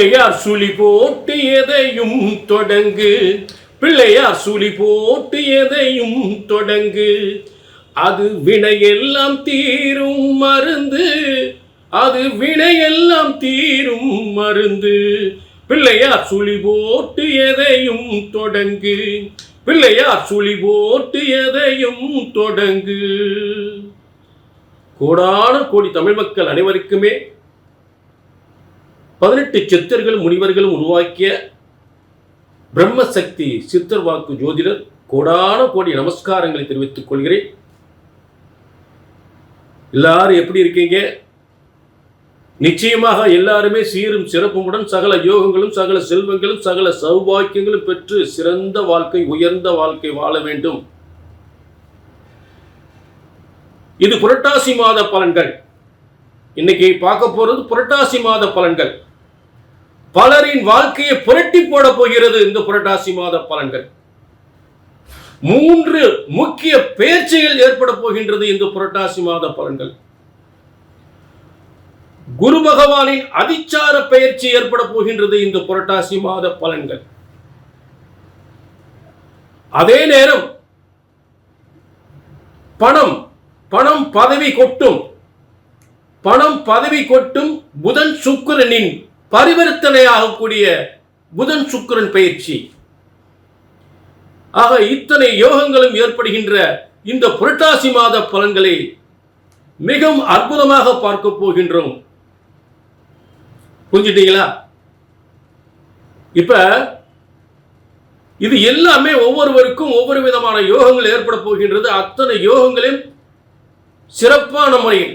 பிள்ளையார் சுழி போட்டு எதையும் தொடங்கு. பிள்ளையார் சுழி போட்டு எதையும் தொடங்கு. அது வினையெல்லாம் தீரும் மருந்து. அது வினையெல்லாம் தீரும் மருந்து. பிள்ளையார் சுழி போட்டு எதையும் தொடங்கு. பிள்ளையார் சுழி போட்டு எதையும் தொடங்கு. கோடான கோடி தமிழ் மக்கள் அனைவருக்குமே பதினெட்டு சித்தர்கள் முனிவர்களும் உருவாக்கிய பிரம்மசக்தி சித்தர் வாக்கு ஜோதிடர் கோடான கோடி நமஸ்காரங்களை தெரிவித்துக் கொள்கிறேன். எல்லாரும் எப்படி இருக்கீங்க? நிச்சயமாக எல்லாருமே சீரும் சிறப்புமுடன் சகல யோகங்களும் சகல செல்வங்களும் சகல சௌபாக்கியங்களும் பெற்று சிறந்த வாழ்க்கை உயர்ந்த வாழ்க்கை வாழ வேண்டும். இது புரட்டாசி மாத பலன்கள். இன்னைக்கு பார்க்க போறது புரட்டாசி மாத பலன்கள். பலரின் வாழ்க்கையை புரட்டி போட போகிறது இந்த புரட்டாசி மாத பலன்கள். மூன்று முக்கிய பேர்ச்சிகள் ஏற்பட போகின்றது இந்த புரட்டாசி மாத பலன்கள். குரு பகவானின் அதிச்சார பெயர்ச்சி ஏற்பட போகின்றது இந்த புரட்டாசி மாத பலன்கள். அதே நேரம் பணம் பணம் பதவி கொட்டும் பணம் பதவி கொட்டும் புதன் சுக்கிரனின் பரிவர்த்தனையாகக்கூடிய புதன் சுக்கிரன் பயிற்சி. ஆக இத்தனை யோகங்களும் ஏற்படுகின்ற இந்த புரட்டாசி மாத பலன்களை மிகவும் அற்புதமாக பார்க்க போகின்றோம். புரிஞ்சுட்டீங்களா? இப்ப இது எல்லாமே ஒவ்வொருவருக்கும் ஒவ்வொரு விதமான யோகங்கள் ஏற்பட போகின்றது. அத்தனை யோகங்களையும் சிறப்பான முறையில்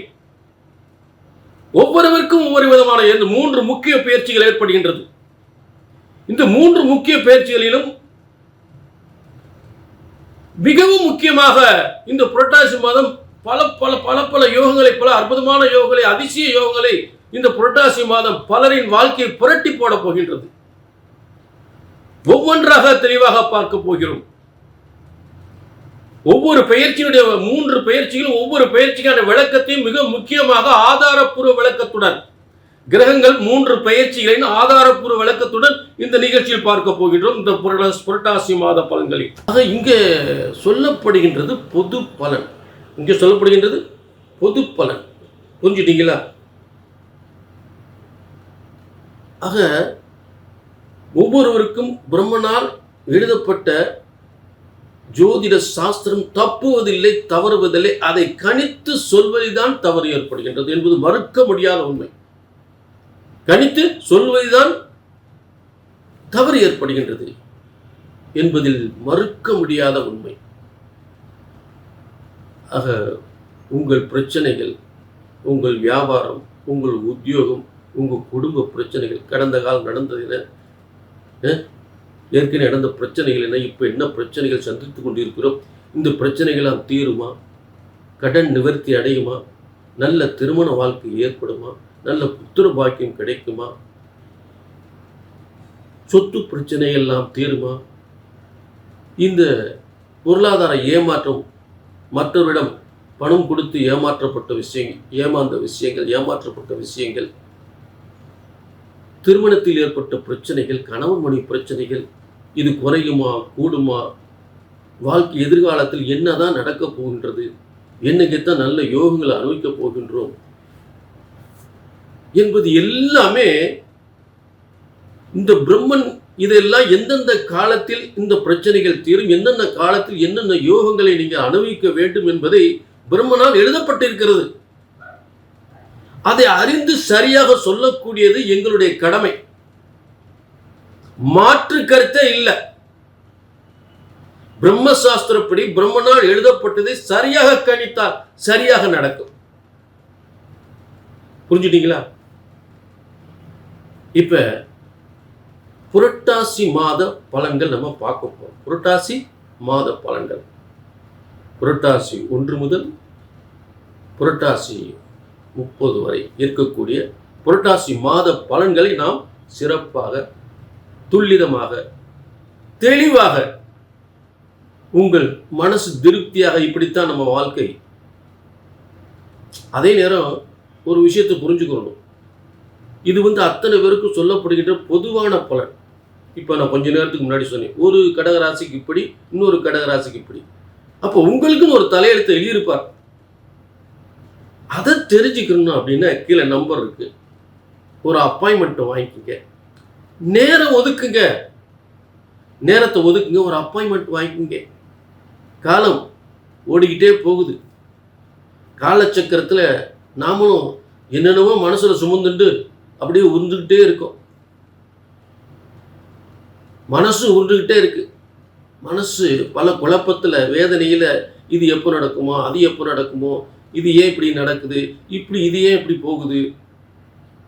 ஒவ்வொருவருக்கும் ஒவ்வொரு விதமான இந்த மூன்று முக்கிய பயிற்சிகள் ஏற்படுகின்றது. இந்த மூன்று முக்கிய பயிற்சிகளிலும் மிகவும் முக்கியமாக இந்த புரட்டாசி மாதம் பல பல பல பல யோகங்களை பல அற்புதமான யோகங்களை அதிசய யோகங்களை இந்த புரட்டாசி மாதம் பலரின் வாழ்க்கையை புரட்டி போட போகின்றது. ஒவ்வொன்றாக தெளிவாக பார்க்க போகிறோம். ஒவ்வொரு பயிற்சியினுடைய மூன்று பயிற்சிகளும் ஒவ்வொரு பயிற்சிக்கான விளக்கத்தையும் மிக முக்கியமாக ஆதாரப்பூர்வ விளக்கத்துடன் கிரகங்கள் மூன்று பயிற்சிகளின் ஆதாரப்பூர்வ விளக்கத்துடன் இந்த நிகழ்ச்சியில் பார்க்க போகின்றோம். இந்த புரட்டாசி புரட்டாசி மாத பலன்களில். ஆக இங்கே சொல்லப்படுகின்றது பொது பலன். இங்கே சொல்லப்படுகின்றது பொது பலன். புரிஞ்சுட்டீங்களா? ஆக ஒவ்வொருவருக்கும் பிரம்மனால் எழுதப்பட்ட ஜோதிட சாஸ்திரம் தப்புவதில்லை தவறுவதில்லை அதை கணித்து சொல்வதுதான் தவறு ஏற்படுகின்றது என்பது மறுக்க முடியாத உண்மை. கணித்து சொல்வதுதான் தவறு ஏற்படுகின்றது என்பதில் மறுக்க முடியாத உண்மை. ஆக உங்கள் பிரச்சனைகள் உங்கள் வியாபாரம் உங்கள் உத்தியோகம் உங்கள் குடும்ப பிரச்சனைகள் கடந்த காலம் நடந்ததில் ஏற்கனவே நடந்த பிரச்சனைகள் என்ன இப்போ என்ன பிரச்சனைகள் சந்தித்து கொண்டிருக்கிறோம்? இந்த பிரச்சனைகளாம் தீருமா? கடன் நிவர்த்தி அடையுமா? நல்ல திருமண வாழ்க்கை ஏற்படுமா? நல்ல புத்திர பாக்கியம் கிடைக்குமா? சொத்து பிரச்சனை எல்லாம் தீருமா? இந்த பொருளாதார ஏமாற்றம் மற்றவரிடம் பணம் கொடுத்து ஏமாற்றப்பட்ட விஷயங்கள் ஏமாந்த விஷயங்கள் ஏமாற்றப்பட்ட விஷயங்கள் திருமணத்தில் ஏற்பட்ட பிரச்சனைகள் கணவன் மணி பிரச்சனைகள் இது குறையுமா கூடுமா வாழ்க்கை எதிர்காலத்தில் என்னதான் நடக்கப் போகின்றது என்னைக்குத்தான் நல்ல யோகங்களை அனுபவிக்கப் போகின்றோம் என்பது எல்லாமே இந்த பிரம்மன் இதெல்லாம் எந்தெந்த காலத்தில் இந்த பிரச்சனைகள் தீரும் எந்தெந்த காலத்தில் என்னென்ன யோகங்களை நீங்கள் அனுபவிக்க வேண்டும் என்பதை பிரம்மனால் எழுதப்பட்டிருக்கிறது. அதை அறிந்து சரியாக சொல்லக்கூடியது எங்களுடைய கடமை. மாற்று கருத்தே இல்லை. பிரம்மசாஸ்திரப்படி பிரம்மனால் எழுதப்பட்டதை சரியாக கணித்தால் சரியாக நடக்கும். புரிஞ்சுட்டீங்களா? இப்ப புரட்டாசி மாத பலன்கள் நம்ம பார்க்க போறோம். புரட்டாசி மாத பலன்கள். புரட்டாசி ஒன்று முதல் புரட்டாசி முப்பது வரை இருக்கக்கூடிய புரட்டாசி மாத பலன்களை நாம் சிறப்பாக துல்லிதமாக தெளிவாக உங்கள் மனசு திருப்தியாக இப்படித்தான் நம்ம வாழ்க்கை. அதே நேரம் ஒரு விஷயத்தை புரிஞ்சுக்கணும். இது வந்து அத்தனை பேருக்கும் சொல்லப்படுகின்ற பொதுவான பலன். இப்போ நான் கொஞ்ச நேரத்துக்கு முன்னாடி சொன்னேன் ஒரு கடகராசிக்கு இப்படி இன்னொரு கடகராசிக்கு இப்படி. அப்போ உங்களுக்குன்னு ஒரு தலையெழுத்தை எழுதியிருப்பார். அதை தெரிஞ்சுக்கணும் அப்படின்னா கீழே நம்பர் இருக்குது ஒரு அப்பாயின்மெண்ட் வாங்கிக்கோங்க. நேரம் ஒதுக்குங்க. நேரத்தை ஒதுக்குங்க ஒரு அப்பாயின்மெண்ட் வாங்கிக்கோங்க. காலம் ஓடிக்கிட்டே போகுது. காலச்சக்கரத்தில் நாமளும் என்னென்னவோ மனசில் சுமந்துட்டு அப்படியே உருந்துக்கிட்டே இருக்கோம். மனசு உருண்டுக்கிட்டே இருக்கு. மனசு பல குழப்பத்தில் வேதனையில் இது எப்போ நடக்குமோ அது எப்போ நடக்குமோ இது ஏன் இப்படி நடக்குது? இப்படி இது ஏன் இப்படி போகுது?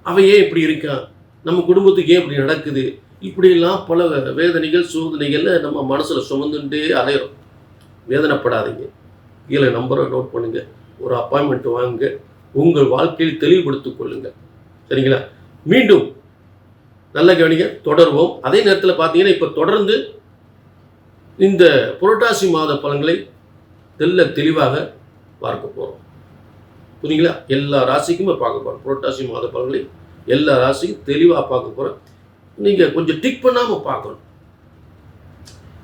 அவன் ஏன் இப்படி இருக்கான்? நம்ம குடும்பத்துக்கு ஏன் இப்படி நடக்குது? இப்படியெல்லாம் பல வேதனைகள் சோதனைகளை நம்ம மனசில் சுமந்துட்டே அலையிறோம். வேதனைப்படாதீங்க. கீழே நம்பரை நோட் பண்ணுங்கள் ஒரு அப்பாயின்மெண்ட் வாங்குங்க. உங்கள் வாழ்க்கையில் தெளிவுபடுத்திக் கொள்ளுங்க சரிங்களா? மீண்டும் நல்ல கவனிங்க. தொடர்வோம். அதே நேரத்தில் பார்த்தீங்கன்னா இப்போ தொடர்ந்து இந்த புரட்டாசி மாத பலன்களை தெல்ல தெளிவாக பார்க்க போகிறோம் புரியுங்களா எல்லா ராசிக்குமே பார்க்க போகிறோம் புரட்டாசி மாத பலன்களை எல்லா ராசிக்கும் தெளிவாக பார்க்க போகிறோம் நீங்கள் கொஞ்சம் டிக் பண்ணாமல் பார்க்கணும்.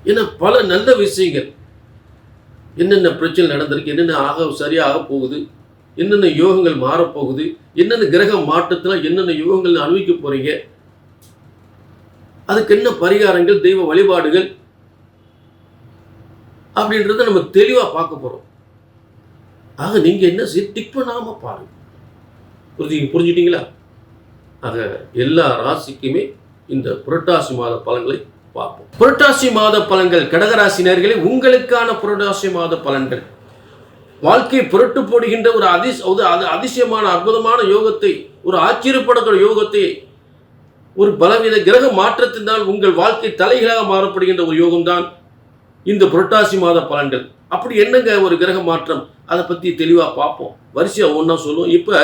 ஏன்னா பல நல்ல விஷயங்கள் என்னென்ன பிரச்சனை நடந்திருக்கு என்னென்ன ஆக சரியாக போகுது என்னென்ன யோகங்கள் மாறப்போகுது என்னென்ன கிரக மாற்றத்தில் என்னென்ன யோகங்கள் அனுபவிக்க போறீங்க அதுக்கு என்ன பரிகாரங்கள் தெய்வ வழிபாடுகள் அப்படின்றத நம்ம தெளிவாக பார்க்க போகிறோம் ஆக நீங்கள் என்ன செய்ய டிக் பண்ணாமல் பாருங்கள் புரிஞ்சு புரிஞ்சுட்டிங்களா ஆக எல்லா ராசிக்குமே இந்த புரட்டாசி மாத பலன்களை பார்ப்போம். புரட்டாசி மாத பலன்கள் கடகராசினர்களே உங்களுக்கான புரட்டாசி மாத பலன்கள். வாழ்க்கை புரட்டு போடுகின்ற ஒரு அதிஸ் அது அதிசயமான அற்புதமான யோகத்தை ஒரு ஆச்சரியப்படக்கூடிய யோகத்தை ஒரு பலவித கிரக மாற்றத்தினால் உங்கள் வாழ்க்கை தலைகளாக மாறப்படுகின்ற ஒரு யோகம்தான் இந்த புரட்டாசி மாத பலன்கள். அப்படி என்னங்க ஒரு கிரக மாற்றம்? அதை பற்றி தெளிவாக பார்ப்போம். வரிசையாக ஒன்றா சொல்லுவோம். இப்போ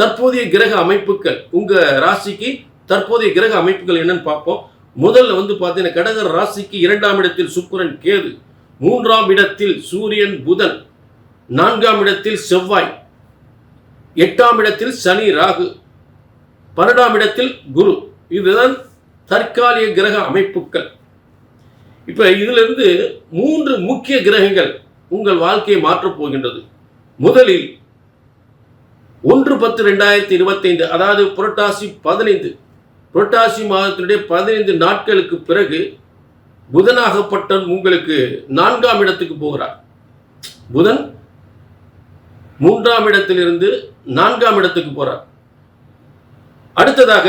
தற்போதைய கிரக அமைப்புகள் உங்கள் ராசிக்கு தற்போதைய கிரக அமைப்புகள் என்னன்னு பார்ப்போம். முதல்ல வந்து பார்த்தீங்கன்னா கடகர் ராசிக்கு இரண்டாம் இடத்தில் சுக்கரன் கேது மூன்றாம் இடத்தில் சூரியன் புதன் நான்காம் இடத்தில் செவ்வாய் எட்டாம் இடத்தில் சனி ராகு பன்னெண்டாம் இடத்தில் குரு. இதுதான் தற்காலிக கிரக அமைப்புகள். இப்போ இதிலிருந்து மூன்று முக்கிய கிரகங்கள் உங்கள் வாழ்க்கையை மாற்றப் போகின்றது. முதலில் ஒன்று பத்து ரெண்டாயிரத்தி இருபத்தைந்து அதாவது புரட்டாசி பதினைந்து. புரட்டாசி மாதத்தினுடைய பதினைந்து நாட்களுக்கு பிறகு புதனாகப்பட்டன் உங்களுக்கு நான்காம் இடத்துக்கு போகிறார். புதன் மூன்றாம் இடத்திலிருந்து நான்காம் இடத்துக்கு போகிறார் அடுத்ததாக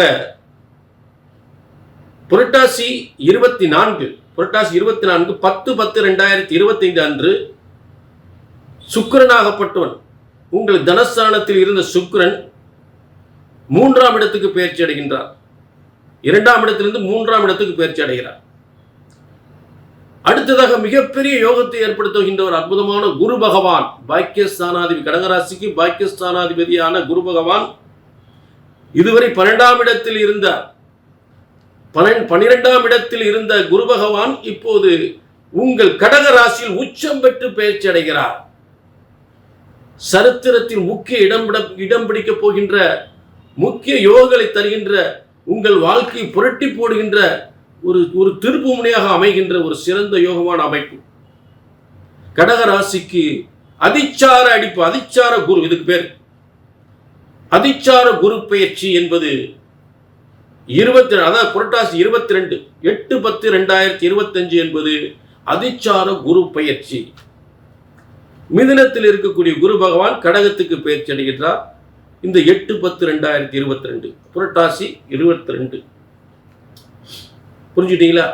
புரட்டாசி இருபத்தி நான்கு புரட்டாசி இருபத்தி நான்கு பத்து பத்து ரெண்டாயிரத்தி இருபத்தைந்து அன்று சுக்கரனாகப்பட்டவன் உங்கள் தனஸ்தானத்தில் இருந்த சுக்கரன் மூன்றாம் இடத்துக்கு பயிற்சி அடைகின்றார். இரண்டாம் இடத்திலிருந்து மூன்றாம் இடத்துக்கு பயிற்சி அடைகிறார். அடுத்ததாக மிகப்பெரிய யோகத்தை ஏற்படுத்துகின்ற ஒரு அற்புதமான குரு பகவான் பாக்கியஸ்தானாதிபதி கடகராசிக்கு பாக்கியஸ்தானாதிபதியான குரு பகவான் இதுவரை பன்னெண்டாம் இடத்தில் இருந்த பன்னெண்டு பன்னிரெண்டாம் இடத்தில் இருந்த குரு பகவான் இப்போது உங்கள் கடக ராசியில் உச்சம் பெற்று பயிற்சி அடைகிறார் சரித்திரத்தில் முக்கிய இடம் இடம் பிடிக்கப் போகின்ற முக்கிய யோகங்களை தருகின்ற உங்கள் வாழ்க்கையை புரட்டி போடுகின்ற ஒரு ஒரு திருப்பு முனையாக அமைகின்ற ஒரு சிறந்த யோகமான அமைப்பு. கடக ராசிக்கு அதிச்சார அடிப்பு அதிச்சார குரு இதுக்கு பேர். அதிச்சார குரு பெயர்ச்சி என்பது இருபத்தி அதாவது புரட்டாசி இருபத்தி ரெண்டு எட்டு பத்து ரெண்டாயிரத்தி இருபத்தஞ்சு என்பது அதிச்சார குரு பயிற்சி. மிதினத்தில் இருக்கக்கூடிய குரு பகவான் கடகத்துக்கு பயிற்சி அடைகின்றார். இந்த எட்டு பத்து ரெண்டாயிரத்தி இருபத்தி ரெண்டு புரட்டாசி இருபத்தி ரெண்டு. புரிஞ்சுட்டீங்களா?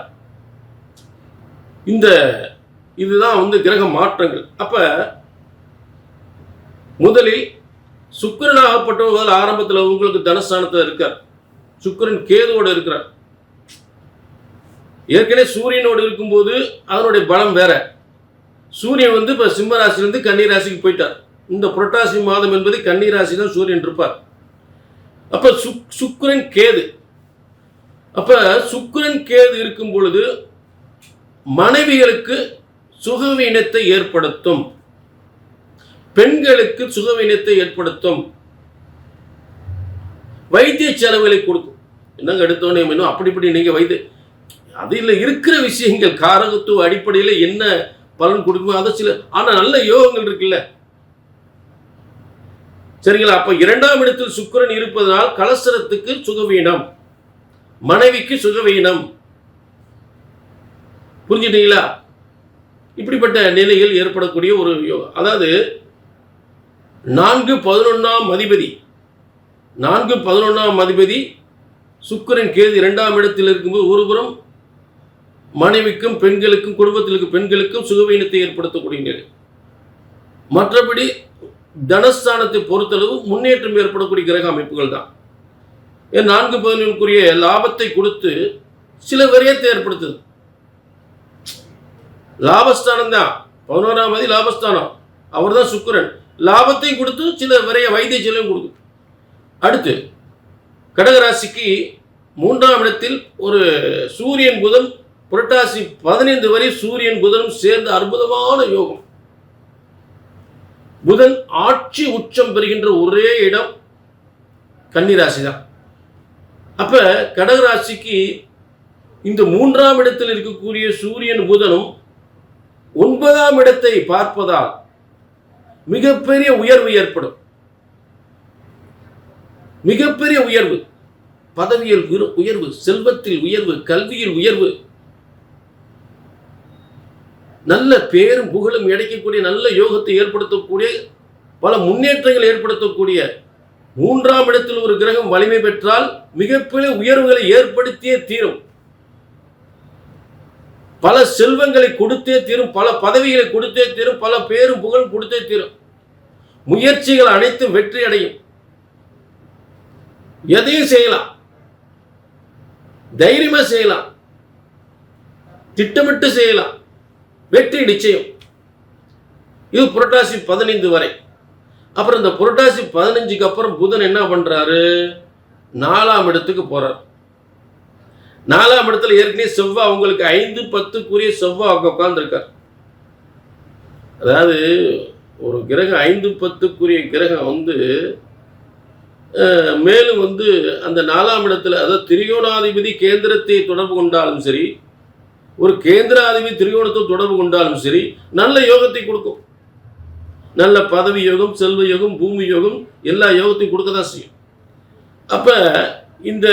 இந்த இதுதான் வந்து கிரக மாற்றங்கள். அப்ப முதலில் சுக்கரனாகப்பட்டவர்கள் ஆரம்பத்தில் உங்களுக்கு தனஸ்தானத்தில் இருக்கார். சுக்கரன் கேதுவோடு இருக்கிறார். ஏற்கனவே சூரியனோடு இருக்கும்போது அதனுடைய பலம் வேற. சூரியன் வந்து இப்போ சிம்ம ராசியிலிருந்து கன்னி ராசிக்கு போயிட்டார். இந்த புரட்டாசி மாதம் என்பது கன்னி ராசி தான் சூரியன் இருப்பார். அப்போ சுக் சுக்கரன் கேது. அப்போ சுக்கரன் கேது இருக்கும் பொழுது மனைவிகளுக்கு சுகவீனத்தை ஏற்படுத்தும். பெண்களுக்கு சுகவீனத்தை ஏற்படுத்தும். வைத்திய செலவுகளை கொடுக்கும். என்னங்க எடுத்தோன்னே இன்னும் அப்படி இப்படி நீங்கள் வைத்திய அதில் இருக்கிற விஷயங்கள் காரகத்துவ அடிப்படையில் என்ன பலன் கொடுக்கும் அதை சில ஆனால் நல்ல யோகங்கள் இருக்குல்ல? சரிங்களா? அப்போ இரண்டாம் இடத்தில் சுக்கிரன் இருப்பதனால் கலசரத்துக்கு சுகவீனம் மனைவிக்கு சுகவீனம். புரிஞ்சுட்டீங்களா? இப்படிப்பட்ட நிலையில் ஏற்படக்கூடிய ஒரு யோகம் அதாவது நான்கு பதினொன்றாம் அதிபதி நான்கு பதினொன்றாம் அதிபதி சுக்கிரன் கேது இரண்டாம் இடத்தில் இருக்கும்போது ஒருபுறம் மனைவிக்கும் பெண்களுக்கும் குடும்பத்தில் பெண்களுக்கும் சுகவீனத்தை ஏற்படுத்தக்கூடிய நிலை மற்றபடி தனஸ்தானத்தை பொறுத்தளவு முன்னேற்றம் ஏற்படக்கூடிய கிரக அமைப்புகள் தான். ஏன் நான்கு பதினொன்றுக்குரிய லாபத்தை கொடுத்து சில விரயத்தை ஏற்படுத்துது. லாபஸ்தானம் தான். பதினோராம் மதி லாபஸ்தானம். அவர் தான் சுக்கிரன். லாபத்தையும் கொடுத்து சில விரைய வைத்திய செலவும் கொடுக்கும். அடுத்து கடகராசிக்கு மூன்றாம் இடத்தில் ஒரு சூரியன் புதன் புரட்டாசி பதினைந்து வரை சூரியன் புதனும் சேர்ந்த அற்புதமான யோகம். புதன் ஆட்சி உச்சம் பெறுகின்ற ஒரே இடம் கன்னிராசி தான் அப்ப கடகராசிக்கு இந்த மூன்றாம் இடத்தில் இருக்கக்கூடிய சூரியன் புதனும் ஒன்பதாம் இடத்தை பார்ப்பதால் மிகப்பெரிய உயர்வு ஏற்படும். மிகப்பெரிய உயர்வு. பதவியில் உயர்வு செல்வத்தில் உயர்வு கல்வியில் உயர்வு. நல்ல பேரும் புகழும் கிடைக்கக்கூடிய நல்ல யோகத்தை ஏற்படுத்தக்கூடிய பல முன்னேற்றங்கள் ஏற்படுத்தக்கூடிய மூன்றாம் இடத்தில் ஒரு கிரகம் வலிமை பெற்றால் மிகப்பெரிய உயர்வுகளை ஏற்படுத்தியே தீரும். பல செல்வங்களை கொடுத்தே தீரும் பல பதவிகளை கொடுத்தே தீரும் பல பேரும் புகழும் கொடுத்தே தீரும். முயற்சிகள் அனைத்தும் வெற்றி அடையும் எதையும் செய்யலாம். தைரியமா செய்யலாம். திட்டமிட்டு செய்யலாம். வெற்றி நிச்சயம். இது புரட்டாசி பதினைந்து வரை. அப்புறம் இந்த புரட்டாசி பதினஞ்சுக்கு அப்புறம் புதன் என்ன பண்றாரு? நாலாம் இடத்துக்கு போறார். நாலாம் இடத்துல ஏற்கனவே செவ்வாய் அவங்களுக்கு ஐந்து பத்துக்குரிய செவ்வாய் அங்க உட்கார்ந்துருக்கார். அதாவது ஒரு கிரகம் ஐந்து பத்துக்குரிய கிரகம் வந்து மேலும் வந்து அந்த நாலாம் இடத்துல அதாவது திரிகோணாதிபதி கேந்திரத்தை தொடர்பு கொண்டாலும் சரி ஒரு கேந்திராதிபதி திரிகோணத்தை தொடர்பு கொண்டாலும் சரி நல்ல யோகத்தை கொடுக்கும். நல்ல பதவி யோகம் செல்வ யோகம் பூமி யோகம் எல்லா யோகத்தையும் கொடுக்க தான் செய்யும். அப்போ இந்த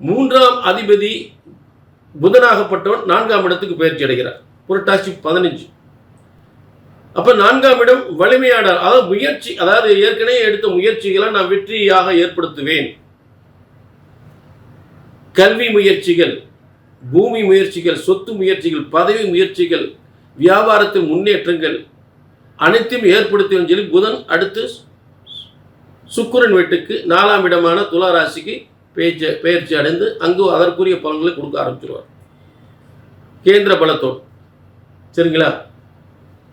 மூன்றாம் அதிபதி புதனாகப்பட்டவன் நான்காம் இடத்துக்கு பயிற்சி அடைகிறார். புரட்டாசி பதினஞ்சு. அப்போ நான்காம் இடம் வலிமையாடார் அதாவது முயற்சி அதாவது ஏற்கனவே எடுத்த முயற்சிகளை நான் வெற்றியாக ஏற்படுத்துவேன். கல்வி முயற்சிகள் பூமி முயற்சிகள் சொத்து முயற்சிகள் பதவி முயற்சிகள் வியாபாரத்தின் முன்னேற்றங்கள் அனைத்தையும் ஏற்படுத்துவேன் சொல்லி புதன் அடுத்து சுக்கிரன் வீட்டுக்கு நாலாம் இடமான துலா ராசிக்கு பேச்சு பயிற்சி அடைந்து அங்கு அதற்குரிய பலன்களை கொடுக்க ஆரம்பிச்சிருவார். கேந்திர பலத்தோடு. சரிங்களா?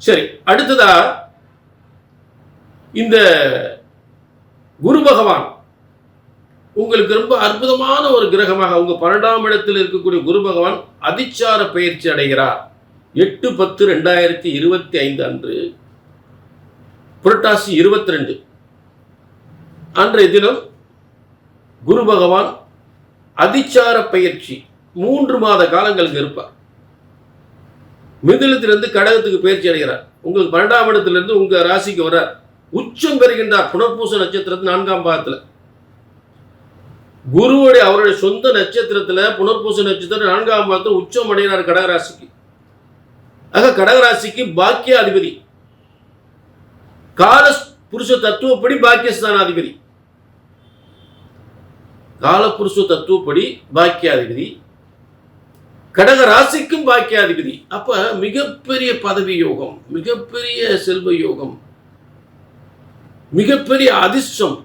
சரி அடுத்ததா இந்த குரு பகவான் உங்களுக்கு ரொம்ப அற்புதமான ஒரு கிரகமாக உங்க பன்னெண்டாம் இடத்தில் இருக்கக்கூடிய குரு பகவான் அதிச்சார பயிற்சி அடைகிறார். எட்டு பத்து ரெண்டாயிரத்தி இருபத்தி ஐந்து அன்று புரட்டாசி இருபத்தி ரெண்டு அன்றைய தினம் குரு பகவான் அதிச்சார பயிற்சி மூன்று மாத காலங்களுக்கு இருப்பார். மிதிலத்திலிருந்து கடகத்துக்கு பயிற்சி அடைகிறார். உங்களுக்கு பன்னெண்டாம் இடத்திலிருந்து உங்க ராசிக்கு வர்றார் உச்சம் பெறுகின்றார். புனர்பூச நட்சத்திரத்து நான்காம் பாகத்தில். குருவுடைய அவருடைய சொந்த நட்சத்திரத்தில் புனர்பூச நட்சத்திரம் நான்காம் பாகத்தில் உச்சம் அடைகிறார் கடகராசிக்கு. ஆக கடகராசிக்கு பாக்கியாதிபதி. கால புருஷ தத்துவப்படி பாக்கியஸ்தானாதிபதி. காலப்புருஷ தத்துவப்படி பாக்கியாதிபதி. கடக ராசிக்கும் பாக்கியாதிபதி. அப்ப மிகப்பெரிய பதவி யோகம் மிகப்பெரிய செல்வ யோகம் மிகப்பெரிய அதிர்ஷ்டம்.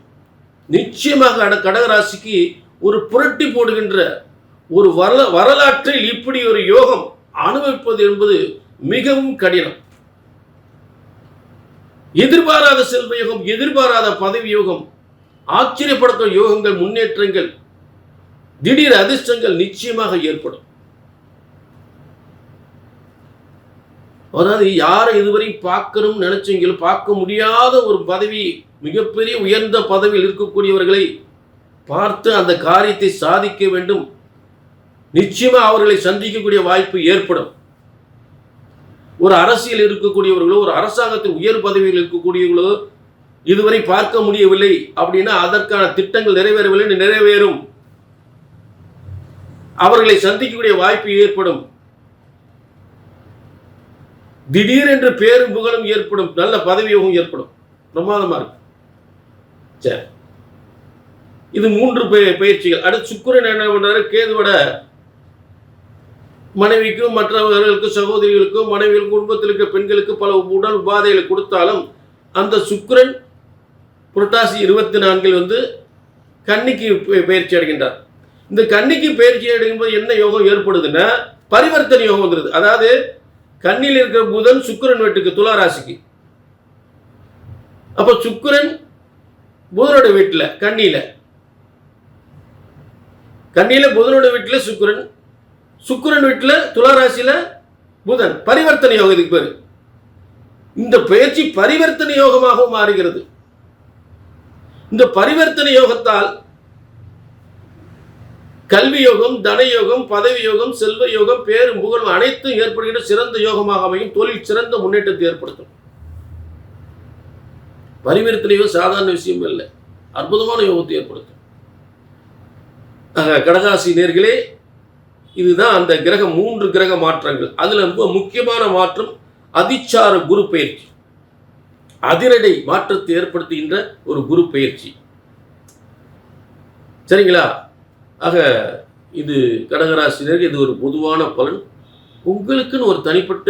நிச்சயமாக கடகராசிக்கு ஒரு புரட்டி போடுகின்ற ஒரு வரல வரலாற்றில் இப்படி ஒரு யோகம் அனுபவிப்பது என்பது மிகவும் கடினம். எதிர்பாராத செல்வ யோகம் எதிர்பாராத பதவி யோகம் ஆச்சரியப்படுத்தும் யோகங்கள் முன்னேற்றங்கள் திடீர் அதிர்ஷ்டங்கள் நிச்சயமாக ஏற்படும். அதாவது யாரை இதுவரை பார்க்கணும்னு நினைச்சீங்களோ பார்க்க முடியாத ஒரு பதவி மிகப்பெரிய உயர்ந்த பதவியில் இருக்கக்கூடியவர்களை பார்த்து அந்த காரியத்தை சாதிக்க வேண்டும். நிச்சயமாக அவர்களை சந்திக்கக்கூடிய வாய்ப்பு ஏற்படும். ஒரு அரசியல் இருக்கக்கூடியவர்களோ ஒரு அரசாங்கத்தின் உயர் பதவியில் இருக்கக்கூடியவர்களோ இதுவரை பார்க்க முடியவில்லை அப்படின்னா அதற்கான திட்டங்கள் நிறைவேறவில்லை நிறைவேறும். அவர்களை சந்திக்கக்கூடிய வாய்ப்பு ஏற்படும். திடீரென்று பேரும் புகழும் ஏற்படும் நல்ல பதவியோகம் ஏற்படும். பிரமாதமா இருக்கும் சரி இது மூன்று பய- பயிற்சிகள். அடுத்து சுக்கிரன் என்ன பண்றாரு? கேதுவோட மனைவிக்கும் மற்றவர்களுக்கும் சகோதரிகளுக்கும் மனைவிகள் குடும்பத்தில் இருக்க பெண்களுக்கு பல உடல் உபாதைகளை கொடுத்தாலும் அந்த சுக்கரன் புரட்டாசி இருபத்தி நான்கில் வந்து கன்னிக்கு பயிற்சி அடைகின்றார். இந்த கன்னிக்கு பயிற்சி அடையும்போது என்ன யோகம் ஏற்படுதுன்னா பரிவர்த்தனை யோகம் வந்துருது. அதாவது கண்ணில் இருக்கிற புதன் சுக்கிரன் வீட்டுக்கு துலா ராசிக்கு. அப்போ சுக்கிரன் புதனோட வீட்டில் கண்ணியில் கண்ணியில் புதனோட வீட்டில் சுக்கிரன் சுக்கிரன் வீட்டில் துலா புதன். பரிவர்த்தனை யோகம் இதுக்கு பேரு. இந்த பயிற்சி பரிவர்த்தனை யோகமாக மாறுகிறது. இந்த பரிவர்த்தனை யோகத்தால் கல்வி யோகம் தன யோகம் பதவி யோகம் செல்வ யோகம் பேரும் புகழும் அனைத்தும் ஏற்படுகின்ற சிறந்த யோகமாக அமையும். தொழில் சிறந்த முன்னேற்றத்தை ஏற்படுத்தும். பரிவர்த்தனை சாதாரண விஷயம் இல்லை. அற்புதமான யோகத்தை ஏற்படுத்தும். கடகாசி நேர்களே இதுதான் அந்த கிரக மூன்று கிரக மாற்றங்கள். அதில் ரொம்ப முக்கியமான மாற்றம் அதிச்சார குரு பயிற்சி. அதிரடை மாற்றத்தை ஏற்படுத்துகின்ற ஒரு குரு பயிற்சி. சரிங்களா? ஆக இது கடகராசினருக்கு இது ஒரு பொதுவான பலன். உங்களுக்குன்னு ஒரு தனிப்பட்ட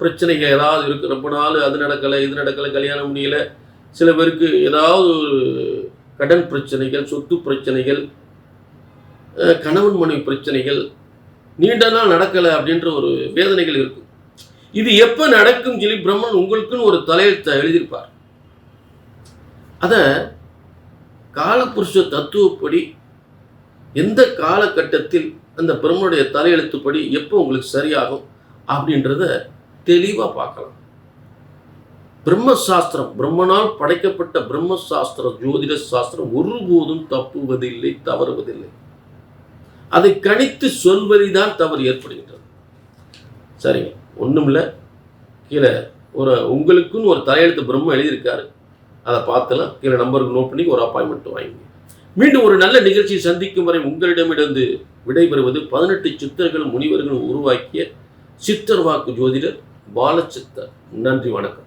பிரச்சனைகள் ஏதாவது இருக்கு. ரொம்ப நாள் அது நடக்கலை இது நடக்கலை கல்யாணம் முடியல. சில பேருக்கு ஏதாவது ஒரு கடன் பிரச்சனைகள் சொத்து பிரச்சனைகள் கணவன் மனைவி பிரச்சனைகள் நீண்ட நாள் நடக்கலை அப்படின்ற ஒரு வேதனைகள் இருக்கும் இது எப்போ நடக்கும் சொல்லி பிரம்மன் உங்களுக்குன்னு ஒரு தலையெழுத்தை எழுதியிருப்பார். அதை காலபுருஷ தத்துவப்படி எந்த காலகட்டத்தில் அந்த பிரம்மனுடைய தலையெழுத்துப்படி எப்போ உங்களுக்கு சரியாகும் அப்படின்றத தெளிவாக பார்க்கலாம். பிரம்மசாஸ்திரம் பிரம்மனால் படைக்கப்பட்ட பிரம்மசாஸ்திரம் ஜோதிட சாஸ்திரம் ஒருபோதும் தப்புவதில்லை தவறுவதில்லை. அதை கணித்து சொல்வதிதான் தவறு ஏற்படுகின்றது. சரிங்க. ஒன்றும் இல்லை கீழே ஒரு உங்களுக்குன்னு ஒரு தலையெழுத்து பிரம்ம எழுதியிருக்காரு. அதை பார்த்துலாம். கீழே நம்பருக்கு நோட் பண்ணி ஒரு அப்பாயின்மெண்ட் வாங்கி மீண்டும் ஒரு நல்ல நிகழ்ச்சியை சந்திக்கும் வரை உங்களிடமிருந்து விடைபெறுவது பதினெட்டு சித்தர்கள் முனிவர்களும் உருவாக்கிய சித்தர் வாக்கு ஜோதிடர் பாலச்சித்தர் நன்றி வணக்கம்.